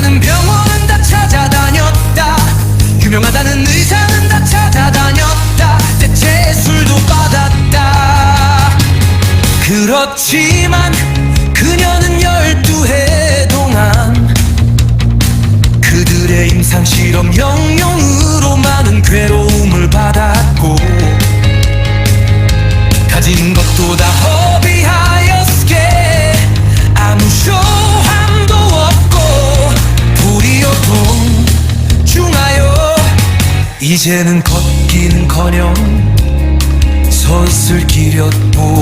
유명하다는 병원은 다 찾아다녔다. 유명하다는 의사는 다 찾아다녔다. 대체 술도 받았다. 그렇지만 그녀는 열두 해 동안 그들의 임상실험 영영으로 많은 괴로움을 받았고 가진 이제는 걷기는커녕 섰을 기력도 없